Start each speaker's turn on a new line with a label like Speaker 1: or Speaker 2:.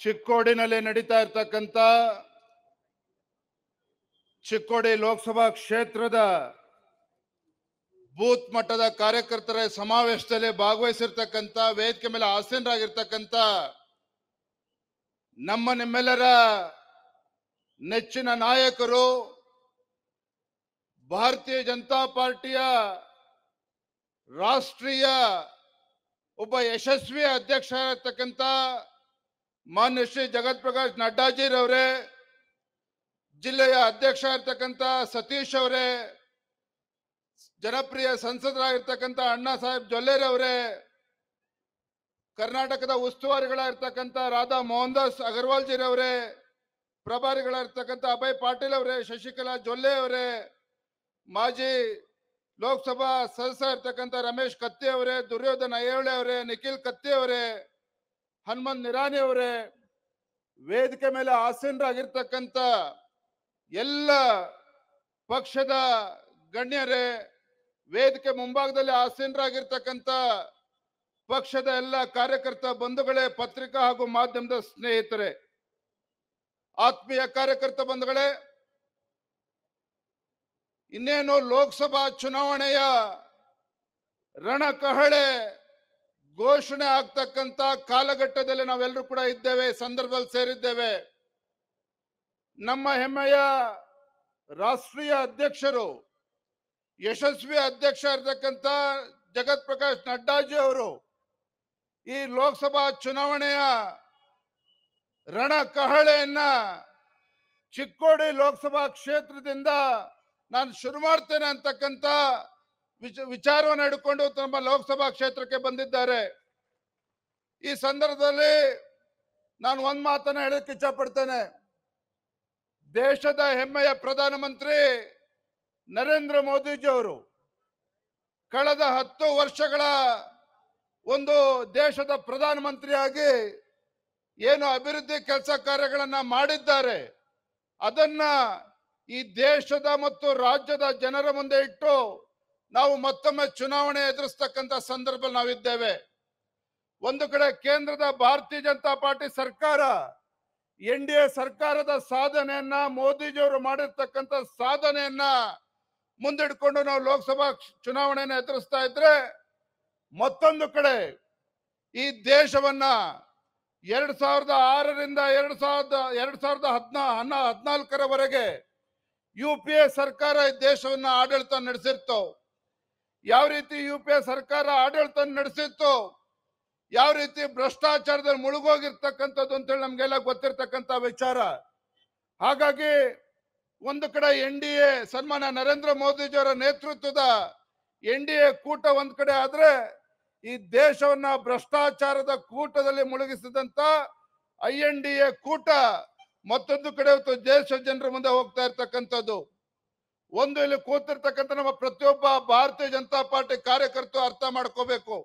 Speaker 1: ಚಿಕ್ಕೋಡಿನಲ್ಲಿ ನಡೀತಾ ಇರ್ತಕ್ಕಂಥ ಚಿಕ್ಕೋಡಿ ಲೋಕಸಭಾ ಕ್ಷೇತ್ರದ ಬೂತ್ ಮಟ್ಟದ ಕಾರ್ಯಕರ್ತರ ಸಮಾವೇಶದಲ್ಲಿ ಭಾಗವಹಿಸಿರ್ತಕ್ಕಂಥ, ವೇದಿಕೆ ಮೇಲೆ ಆಸೀನರಾಗಿರ್ತಕ್ಕಂಥ ನಮ್ಮ ನಿಮ್ಮೆಲ್ಲರ ನೆಚ್ಚಿನ ನಾಯಕರು, ಭಾರತೀಯ ಜನತಾ ಪಾರ್ಟಿಯ ರಾಷ್ಟ್ರೀಯ ಒಬ್ಬ ಯಶಸ್ವಿ ಅಧ್ಯಕ್ಷ ಇರತಕ್ಕಂಥ ಮಾನ್ಯ ಶ್ರೀ ಜಗತ್ ಪ್ರಕಾಶ್ ನಡ್ಡಾಜಿರವರೇ ಜಿಲ್ಲೆಯ ಅಧ್ಯಕ್ಷ ಇರ್ತಕ್ಕಂಥ ಸತೀಶ್ ಅವರೇ, ಜನಪ್ರಿಯ ಸಂಸದರಾಗಿರ್ತಕ್ಕಂಥ ಅಣ್ಣಾ ಸಾಹೇಬ್ ಜೊಲ್ಲೆರವರೇ ಕರ್ನಾಟಕದ ಉಸ್ತುವಾರಿಗಳಾಗಿರ್ತಕ್ಕಂಥ ರಾಧಾ ಮೋಹನ್ ದಾಸ್ ಅಗರ್ವಾಲ್ ಜಿರವರೇ ಪ್ರಭಾರಿಗಳಾಗಿರ್ತಕ್ಕಂಥ ಅಭಯ್ ಪಾಟೀಲ್ ಅವರೇ, ಶಶಿಕಲಾ ಜೊಲ್ಲೆ ಅವರೇ, ಮಾಜಿ ಲೋಕಸಭಾ ಸದಸ್ಯ ಇರ್ತಕ್ಕಂಥ ರಮೇಶ್ ಕತ್ತಿ ಅವರೇ, ದುರ್ಯೋಧನ ಐಹೊಳೆ ಅವರೇ, ನಿಖಿಲ್ ಕತ್ತಿ ಅವರೇ ಹನುಮಂತ್ ನಿರಾಣಿ ಅವರೇ ವೇದಿಕೆ ಮೇಲೆ ಆಸೀನರಾಗಿರ್ತಕ್ಕಂಥ ಎಲ್ಲ ಪಕ್ಷದ ಗಣ್ಯರೇ, ವೇದಿಕೆ ಮುಂಭಾಗದಲ್ಲಿ ಆಸೀನರಾಗಿರ್ತಕ್ಕಂಥ ಪಕ್ಷದ ಎಲ್ಲ ಕಾರ್ಯಕರ್ತ ಬಂಧುಗಳೇ, ಪತ್ರಿಕಾ ಹಾಗೂ ಮಾಧ್ಯಮದ ಸ್ನೇಹಿತರೆ, ಆತ್ಮೀಯ ಕಾರ್ಯಕರ್ತ ಬಂಧುಗಳೇ, ಇನ್ನೇನು ಲೋಕಸಭಾ ಚುನಾವಣೆಯ ರಣಕಹಳೆ ಘೋಷಣೆ ಆಗ್ತಕ್ಕಂತ ಕಾಲಘಟ್ಟದಲ್ಲಿ ನಾವೆಲ್ಲರೂ ಕೂಡ ಇದ್ದೇವೆ, ಸಂದರ್ಭದಲ್ಲಿ ಸೇರಿದ್ದೇವೆ. ನಮ್ಮ ಹೆಮ್ಮೆಯ ರಾಷ್ಟ್ರೀಯ ಅಧ್ಯಕ್ಷರು, ಯಶಸ್ವಿ ಅಧ್ಯಕ್ಷ ಇರತಕ್ಕಂತ ಜಗತ್ ಪ್ರಕಾಶ್ ನಡ್ಡಾಜಿ ಅವರು ಈ ಲೋಕಸಭಾ ಚುನಾವಣೆಯ ರಣ ಕಹಳೆಯನ್ನ ಚಿಕ್ಕೋಡಿ ಲೋಕಸಭಾ ಕ್ಷೇತ್ರದಿಂದ ನಾನು ಶುರು ಮಾಡ್ತೇನೆ ಅಂತಕ್ಕಂಥ ವಿಚ, ವಿಚಾರವನ್ನು ಹಿಡ್ಕೊಂಡು ನಮ್ಮ ಲೋಕಸಭಾ ಕ್ಷೇತ್ರಕ್ಕೆ ಬಂದಿದ್ದಾರೆ. ಈ ಸಂದರ್ಭದಲ್ಲಿ ನಾನು ಒಂದು ಮಾತನ್ನ ಹೇಳಕ್ಕೆ ಇಚ್ಛಪಡ್ತೇನೆ. ದೇಶದ ಹೆಮ್ಮೆಯ ಪ್ರಧಾನಮಂತ್ರಿ ನರೇಂದ್ರ ಮೋದಿಜಿ ಅವರು ಕಳೆದ ಹತ್ತು ವರ್ಷಗಳ ಒಂದು ದೇಶದ ಪ್ರಧಾನಮಂತ್ರಿಯಾಗಿ ಏನು ಅಭಿವೃದ್ಧಿ ಕೆಲಸ ಕಾರ್ಯಗಳನ್ನು ಮಾಡಿದ್ದಾರೆ. ಅದನ್ನ ಈ ದೇಶದ ಮತ್ತು ರಾಜ್ಯದ ಜನರ ಮುಂದೆ ಇಟ್ಟು ನಾವು ಮತ್ತೊಮ್ಮೆ ಚುನಾವಣೆ ಎದುರಿಸ್ತಕ್ಕಂಥ ಸಂದರ್ಭದಲ್ಲಿ ನಾವಿದ್ದೇವೆ. ಒಂದು ಕಡೆ ಕೇಂದ್ರದ ಭಾರತೀಯ ಜನತಾ ಪಾರ್ಟಿ ಸರ್ಕಾರ, ಎನ್ ಡಿ ಎ ಸರ್ಕಾರದ ಸಾಧನೆಯನ್ನ ಮೋದಿಜಿಯವರು ಮಾಡಿರ್ತಕ್ಕಂಥ ಸಾಧನೆಯನ್ನ ಮುಂದಿಡ್ಕೊಂಡು ನಾವು ಲೋಕಸಭಾ ಚುನಾವಣೆಯನ್ನು ಎದುರಿಸ್ತಾ ಇದ್ರೆ ಮತ್ತೊಂದು ಕಡೆ ಈ ದೇಶವನ್ನ ಎರಡ್ ಸಾವಿರದ ಆರರಿಂದ ಎರಡ್ ಸಾವಿರದ ಎರಡ್ ಸಾವಿರದ ಹದ್ನಾ, ಹನ್ನ, ಹದಿನಾಲ್ಕರವರೆಗೆ ಯು ಪಿ ಎ ಸರ್ಕಾರ ಈ ದೇಶವನ್ನ ಆಡಳಿತ ನಡೆಸಿತ್ತು ಯಾವ ರೀತಿ ಯು ಪಿ ಎ ಸರ್ಕಾರ ಆಡಳಿತ ನಡೆಸಿತ್ತು, ಯಾವ ರೀತಿ ಭ್ರಷ್ಟಾಚಾರದಲ್ಲಿ ಮುಳುಗೋಗಿರ್ತಕ್ಕಂಥದ್ದು ಅಂತೇಳಿ ನಮ್ಗೆಲ್ಲ ಗೊತ್ತಿರ್ತಕ್ಕಂಥ ವಿಚಾರ. ಹಾಗಾಗಿ ಒಂದು ಕಡೆ ಎನ್ ಡಿ ಎ ಸನ್ಮಾನ ನರೇಂದ್ರ ಮೋದಿಜಿಯವರ ನೇತೃತ್ವದ ಎನ್ ಡಿ ಎ ಕೂಟ ಒಂದ್ ಕಡೆ ಆದ್ರೆ ಈ ದೇಶವನ್ನ ಭ್ರಷ್ಟಾಚಾರದ ಕೂಟದಲ್ಲಿ ಮುಳುಗಿಸಿದಂತ ಐ ಎನ್ ಡಿ ಎ ಕೂಟ ಮತ್ತೊಂದು ಕಡೆ ಇವತ್ತು ದೇಶ ಜನರ ಮುಂದೆ ಹೋಗ್ತಾ ಇರ್ತಕ್ಕಂಥದ್ದು. ಒಂದು ಇಲ್ಲಿ ಕೂತಿರ್ತಕ್ಕಂಥ ನಮ್ಮ ಪ್ರತಿಯೊಬ್ಬ ಭಾರತೀಯ ಜನತಾ ಪಾರ್ಟಿ ಕಾರ್ಯಕರ್ತರು ಅರ್ಥ ಮಾಡ್ಕೋಬೇಕು.